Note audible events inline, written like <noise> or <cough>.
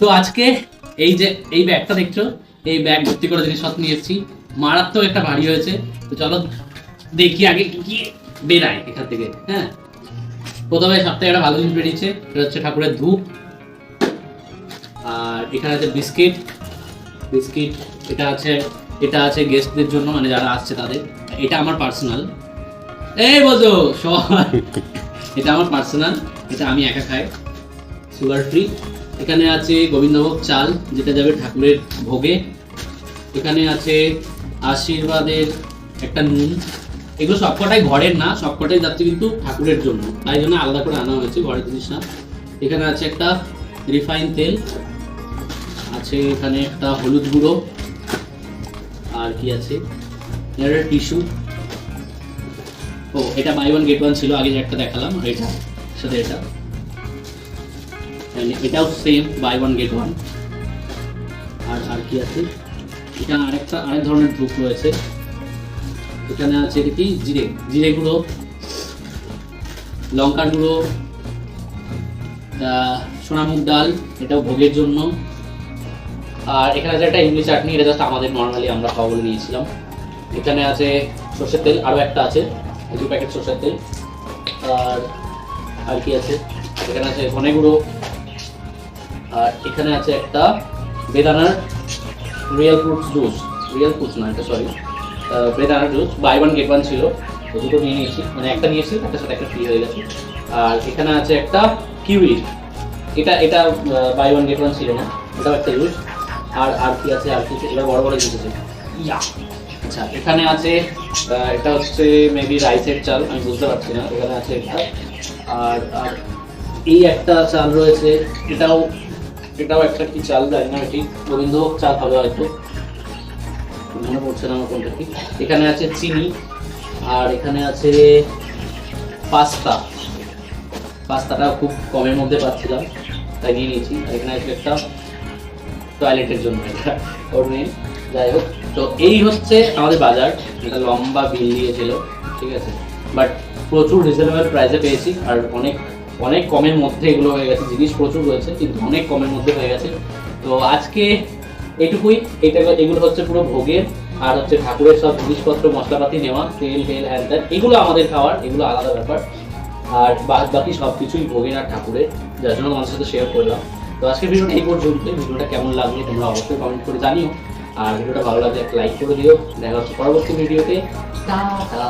তো আজকে এই যে এই ব্যাগটা দেখছ? এই ব্যাগ ভর্তি করে জিনিসপত্র নিয়ে এসেছি। মারাত্মক একটা ভারী হয়েছে। তো চলো দেখি আগে কি কি বেরায় এখান থেকে হ্যাঁ? প্রথমে সপ্তাহে একটা ভালো জিনিস বেরিয়েছে এটা হচ্ছে ঠাকুরের ধূপ। আর এখানে আছে বিস্কিট। বিস্কিট এটা আছে এটা আছে গেস্টদের জন্য মানে যারা আসছে তাদের। এটা আমার পার্সোনাল। এই বোঝো সবাই <laughs> এটা আমার পার্সোনাল এটা আমি একা খাই। Sugar free. এখানে আছে গোবিন্দভোগ চাল, যেটা যাবে ঠাকুরের ভোগে। এখানে আছে আশীর্বাদের একটা নুন। এগুলো সবকটাই ঘরের না, সবকটাই যাচ্ছে কিন্তু ঠাকুরের জন্য। তাই জন্য আলাদা করে আনা হয়েছে ঘরের জিনিস না। এখানে আছে একটা রিফাইন তেল, আছে এখানে একটা হলুদ গুঁড়ো, আর কি আছে? এটা টিস্যু। ও, এটা বাই ওয়ান গেট ওয়ান ছিল, আগে একটা দেখালাম এটা, সাথে এটা। And এটাও same buy one get one আর আর কি আছে? এটা আরেকটা আরেক ধরনের ধূপ রয়েছে। এখানে আছে এটা কি? জিরে। জিরে গুঁড়ো লঙ্কার গুঁড়ো আহ, সোনামুগ ডাল এটাও ভোগের জন্য। আর এখানে আছে একটা ইমলি চাটনি এটা জাস্ট আমাদের নর্মালি আমরা খাওয়া বলে নিয়েছিলাম। এখানে আছে সর্ষের তেল আরও একটা আছে দু প্যাকেট সর্ষের তেল। আর আর কি আছে? এখানে আছে ধনে গুঁড়ো আর এখানে আছে একটা বেদানার real fruits juice real fruits না এটা সরি বেদানার juice buy one get one ছিল। তো দুটো নিয়ে নিয়েছি মানে একটা নিয়েছি একটা সাথে একটা ফ্রি হয়ে গেছে। আর এখানে আছে একটা কিউই এটা এটা বাই ওয়ান গেট ওয়ান ছিল না, এটাও একটা ইউজ আর আর কি আছে, আর কি এটা বড় বড় জিনিস আছে। আচ্ছা এখানে আছে এটা হচ্ছে মেবি রাইসের চাল, আমি বুঝতে পারছি না, এখানে আছে এটা আর আর এই একটা চাল রয়েছে, এটাও এটাও একটা কি চাল জানি না, এটি গোবিন্দ চাল হবে হয়তো। মনে পড়ছে না আমার কোনটা কি। এখানে আছে চিনি, আর এখানে আছে পাস্তা। পাস্তাটা খুব কমের মধ্যে পাচ্ছিলাম, তাই নিয়ে নিয়েছি। আর এখানে আছে একটা টয়লেটের জন্য এটা, ওর নেই যাই হোক, তো এই হচ্ছে আমাদের বাজার এটা লম্বা বিল দিয়েছিল, ঠিক আছে। বাট প্রচুর রিজনেবল প্রাইসে পেয়েছি, আর অনেক অনেক কমের মধ্যে এগুলো হয়ে গেছে জিনিস প্রচুর রয়েছে কিন্তু অনেক কমের মধ্যে হয়ে গেছে। তো আজকে এটুকুই এটা এগুলো হচ্ছে পুরো ভোগের আর হচ্ছে ঠাকুরের সব জিনিসপত্র মশলাপাতি নেওয়া তেল তেল হ্যান ত্যান এগুলো আমাদের খাওয়ার এগুলো আলাদা ব্যাপার। আর বাদ বাকি সব কিছুই ভোগের আর ঠাকুরের যার জন্য তোমাদের সাথে শেয়ার করলাম। তো আজকের ভিডিওটা এই পর্যন্ত ভিডিওটা কেমন লাগল তোমরা অবশ্যই কমেন্ট করে জানিও। আর ভিডিওটা ভালো লাগলে একটা লাইক করে দিও। দেখা হচ্ছে পরবর্তী ভিডিওতে। টাটা